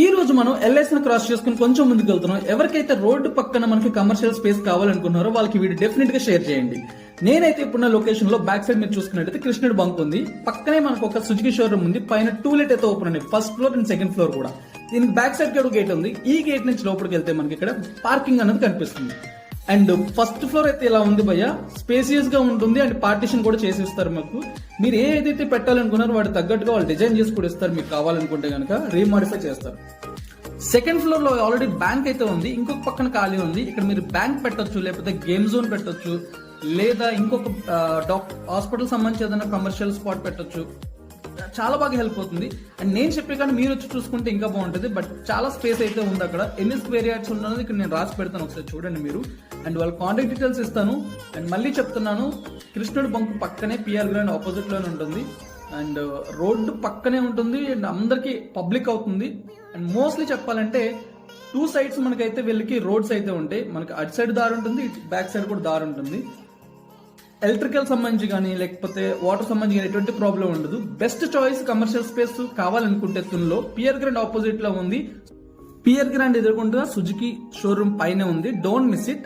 ఈ రోజు మనం ఎల్ఎస్ని క్రాస్ చేసుకుని కొంచెం ముందుకు వెళ్తున్నాం. ఎవరికైతే రోడ్డు పక్కన మనకి కమర్షియల్ స్పేస్ కావాలనుకున్నారో వాళ్ళకి వీడియో డెఫినెట్గా షేర్ చేయండి. నేనైతే ఇప్పుడున్న లొకేషన్లో బ్యాక్ సైడ్ మీరు చూసుకున్నట్టయితే కృష్ణుడు బంక్ ఉంది. పక్కనే మనకు ఒక సుజుకి షోరూమ్ ఉంది. పైన టూలెట్ అయితే ఓపెన్ ఉంది first floor and second floor కూడా. దీనికి బ్యాక్ సైడ్ కూడా గేట్ ఉంది. ఈ గేట్ నుంచి లోపలికి వెళ్తే మనకి ఇక్కడ పార్కింగ్ అనేది కనిపిస్తుంది. అండ్ ఫస్ట్ ఫ్లోర్ అయితే ఇలా ఉంది భయ్య. స్పేసియస్గా ఉంటుంది అండ్ పార్టీషన్ కూడా చేసి ఇస్తారు మాకు. మీరు ఏ ఏదైతే పెట్టాలనుకున్నారో వాటి తగ్గట్టుగా వాళ్ళు డిజైన్ చేసి కూడా ఇస్తారు మీకు కావాలనుకుంటే కనుక రీమాడిఫై చేస్తారు. సెకండ్ ఫ్లోర్లో ఆల్రెడీ బ్యాంక్ అయితే ఉంది. ఇంకొక పక్కన ఖాళీ ఉంది. ఇక్కడ మీరు బ్యాంక్ పెట్టొచ్చు లేకపోతే గేమ్ జోన్ పెట్టొచ్చు లేదా ఇంకొక డాక్టర్ హాస్పిటల్ సంబంధించి ఏదైనా కమర్షియల్ స్పాట్ పెట్టొచ్చు. చాలా బాగా హెల్ప్ అవుతుంది. అండ్ నేను చెప్పే కానీ మీరు వచ్చి చూసుకుంటే ఇంకా బాగుంటుంది. బట్ చాలా స్పేస్ అయితే ఉంది అక్కడ. ఎన్ని స్క్వేర్ యార్డ్స్ ఉన్నది ఇక్కడ నేను రాసి పెడతాను ఒకసారి చూడండి మీరు. అండ్ వాళ్ళ కాంటాక్ట్ డీటెయిల్స్ ఇస్తాను. అండ్ మళ్ళీ చెప్తున్నాను కృష్ణుడు బంకు పక్కనే పిఆర్ గ్రౌండ్ ఆపోజిట్లోనే ఉంటుంది. అండ్ uh, రోడ్డు పక్కనే ఉంటుంది. అండ్ అందరికీ పబ్లిక్ అవుతుంది. అండ్ మోస్ట్లీ చెప్పాలంటే టూ సైడ్స్ మనకైతే వెళ్ళికి రోడ్స్ అయితే ఉంటాయి. మనకి అటు సైడ్ దారి ఉంటుంది బ్యాక్ సైడ్ కూడా దారి ఉంటుంది. ఎలక్ట్రికల్ సంబంధించి కానీ లేకపోతే వాటర్ సంబంధించి కానీ ఎటువంటి ప్రాబ్లం ఉండదు. బెస్ట్ చాయిస్ కమర్షియల్ స్పేస్ కావాలనుకుంటే తున్లో పియర్ గ్రాండ్ ఆపోజిట్లో ఉంది. పియర్ గ్రాండ్ ఎదుర్కొంటున్న సుజుకి షోరూమ్ పైన ఉంది. Don't miss it